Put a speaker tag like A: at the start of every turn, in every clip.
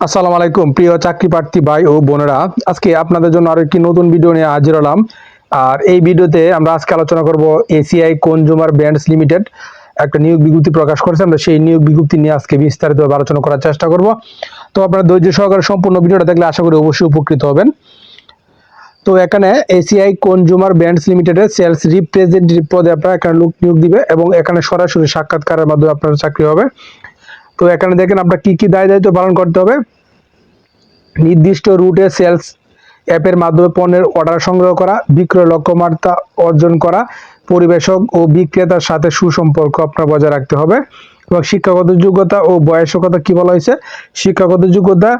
A: আসসালামু আলাইকুম, প্রিয় চাকরি প্রার্থী ভাই ও বোনেরা। আজকে আপনাদের জন্য আরও একটি নতুন ভিডিও নিয়ে হাজির হলাম। আর এই ভিডিওতে আমরা আজকে আলোচনা করব এসিআই কনজুমার ব্র্যান্ডস লিমিটেড একটা নিয়োগ বিজ্ঞপ্তি প্রকাশ করেছে। আমরা সেই নিয়োগ বিজ্ঞপ্তি নিয়ে আজকে বিস্তারিতভাবে আলোচনা করার চেষ্টা করব। তো আপনারা ধৈর্য সহকারে সম্পূর্ণ ভিডিওটা দেখলে আশা করি অবশ্যই উপকৃত হবেন। তো এখানে এসিআই কনজুমার ব্র্যান্ডস লিমিটেডের সেলস রিপ্রেজেন্টেটিভ পদে আপনারা এখানে লোক নিয়োগ দিবে এবং এখানে সরাসরি সাক্ষাৎকারের মাধ্যমে আপনার চাকরি হবে। তো এখানে দেখেন আপনার কি কি দায় দায়িত্ব পালন করতে হবে। নির্দিষ্ট রুটে সেলস অ্যাপের মাধ্যমে পণ্যের অর্ডার সংগ্রহ করা, বিক্রয় লক্ষ্যমাত্রা অর্জন করা, পরিবেশক ও বিক্রেতার সাথে সুসম্পর্ক আপনার বজায় রাখতে হবে। এবং শিক্ষাগত যোগ্যতা ও বয়সের কথা কি বলা হয়েছে? শিক্ষাগত যোগ্যতা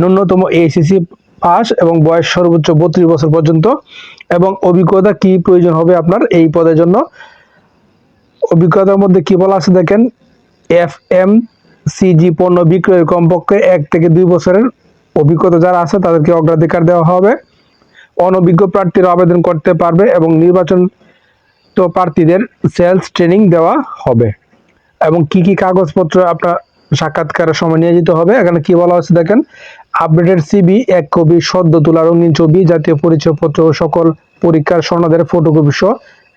A: ন্যূনতম এইচএসসি পাস এবং বয়স সর্বোচ্চ বত্রিশ বছর পর্যন্ত। এবং অভিজ্ঞতা কি প্রয়োজন হবে আপনার এই পদের জন্য? অভিজ্ঞতার মধ্যে কি বলা আছে দেখেন? এফ এম সিজি পণ্য বিক্রয়ের কমপক্ষে এক থেকে দুই বছরের অভিজ্ঞতা যারা আছে, তাদেরকে অগ্রাধিকার দেওয়া হবে। অনভিজ্ঞ প্রার্থীরা আবেদন করতে পারবে এবং নির্বাচন তো প্রার্থীদের সেলস ট্রেনিং দেওয়া হবে। এবং কি কি কাগজপত্র আপনার সাক্ষাৎকারের সময় নিয়ে যেতে হবে, এখানে কি বলা হচ্ছে দেখেন আপডেটেড সিবি এক কপি, সদ্য তোলা, রঙিন ছবি, জাতীয় পরিচয়পত্র, সকল পরীক্ষার সনদের ফটোকপি সহ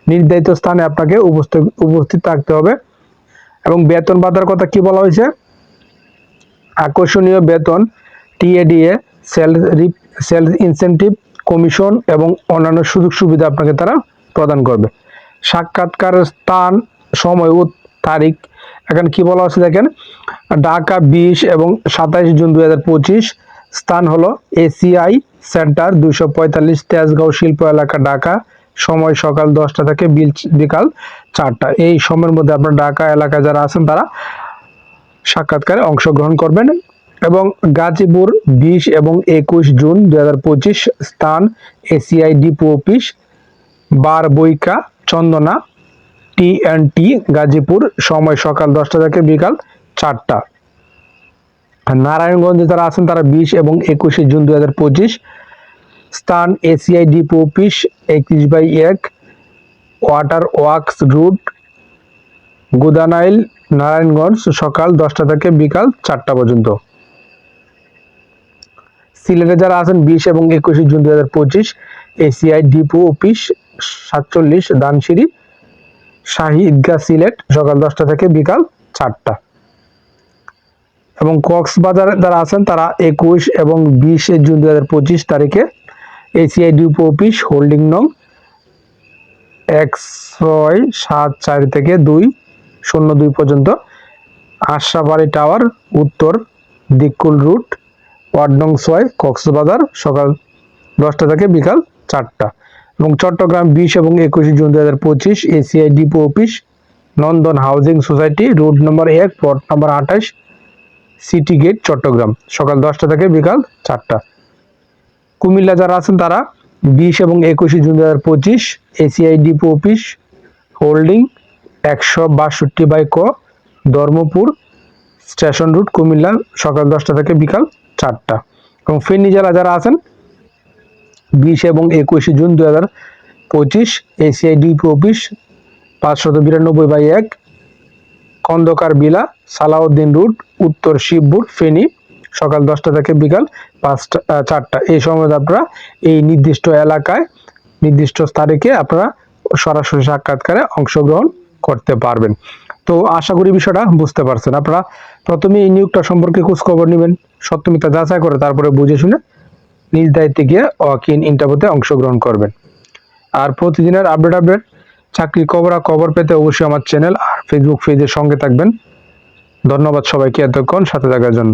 A: নির্ধারিত স্থানে আপনাকে উপস্থিত উপস্থিত থাকতে হবে। এবং বেতন ভাতার কথা কি বলা হয়েছে? আকর্ষণীয় বেতন, TA DA, sale sales incentive, commission এবং অন্যান্য সুযোগ সুবিধা আপনাকে তারা প্রদান করবে। সাক্ষাৎকারের স্থান সময় ও তারিখ, এখানে কি বলা হচ্ছে দেখেন? ঢাকা বিশ এবং সাতাইশ জুন দুই হাজার পঁচিশ, স্থান হলো এসিআই সেন্টার দুশো পঁয়তাল্লিশ তেজগাঁও শিল্প এলাকা, ঢাকা। সময় সকাল দশটা থেকে বিল- বিকাল চারটা। এই সময়ের মধ্যে আপনার ঢাকা এলাকায় যারা আছেন, তারা সাক্ষাৎকারে অংশগ্রহণ করবেন এবং গাজীপুর বিশ এবং একুশ জুন দুই হাজার পঁচিশ স্থান এসিআই ডিপো অফিস, বার বইকা Chandana T and T Gazipur, সময় সকাল দশটা থেকে বিকাল চারটা। নারায়ণগঞ্জে যারা আছেন, তারা বিশ এবং একুশে জুন দুই হাজার পঁচিশ স্থান এসিআই ডিপো অফিস, একত্রিশ বাই এক water works route Godnail Narayanganj, সকাল দশটা থেকে বিকাল চারটা পর্যন্ত। সিলেটে যারা আছেন বিশ এবং একুশে জুন দু হাজার পঁচিশ, এসিআই ডিপো অফিস, সাতচল্লিশ দানসিঁড়ি শাহী ঈদগাহ সিলেট, সকাল দশটা থেকে বিকাল চারটা। এবং কক্সবাজার যারা আছেন তারা একুশ এবং বিশে জুন দু হাজার পঁচিশ তারিখে এসিআই ডিপো অফিস হোল্ডিং নং এক ছয় সাত, চার থেকে দুই, শূন্য দুই পর্যন্ত। আশরাবাড়ি টাওয়ার, উত্তর দিকুল রুট, ওয়ার্ড নং ছয়, কক্সবাজার, সকাল দশটা থেকে বিকাল চারটা। এবং চট্টগ্রাম বিশ এবং একুশে জুন দু হাজার পঁচিশ ACI depot office Nandan housing society road number এক প্লট নম্বর আঠাশ, সিটি গেট, চট্টগ্রাম। সকাল দশটা থেকে বিকাল চারটা। কুমিল্লা যারা আছেন তারা বিশ এবং একুশে জুন দু হাজার পঁচিশ এসিআই ডিপো অফিস হোল্ডিং একশো বাষট্টি বাই ক ধর্মপুর স্টেশন রুট কুমিল্লা সকাল দশটা থেকে বিকাল চারটা। এবং ফেনী জেলা যারা আছেন, বিশ এবং একুশে জুন দু হাজার পঁচিশ এসিআই ডিপি অফিস পাঁচশত বিরানব্বই বাই এক, খন্দকার বিলা সালাউদ্দিন রুট, উত্তর শিবপুর, ফেনী। সকাল দশটা থেকে বিকাল পাঁচটা চারটা। এই সময় আপনারা এই নির্দিষ্ট এলাকায়, নির্দিষ্ট তারিখে আপনারা সরাসরি সাক্ষাৎকারে অংশগ্রহণ করতে পারবেন। তো আশা করি বিষয়টা বুঝতে পারছেন। আপনারা প্রথমে এই নিয়োগটা সম্পর্কে খোঁজখবর নেবেন, সত্যমিতা যাচাই করে তারপরে বুঝে শুনে নিজ দায়িত্বে গিয়ে অকিন ইন্টারভিউতে অংশগ্রহণ করবেন। আর প্রতিদিনের আপডেট আপডেট, চাকরি খবরা খবর পেতে অবশ্যই আমার চ্যানেল আর ফেসবুক পেজের সঙ্গে থাকবেন। ধন্যবাদ সবাইকে এতক্ষণ সাথে থাকার জন্য।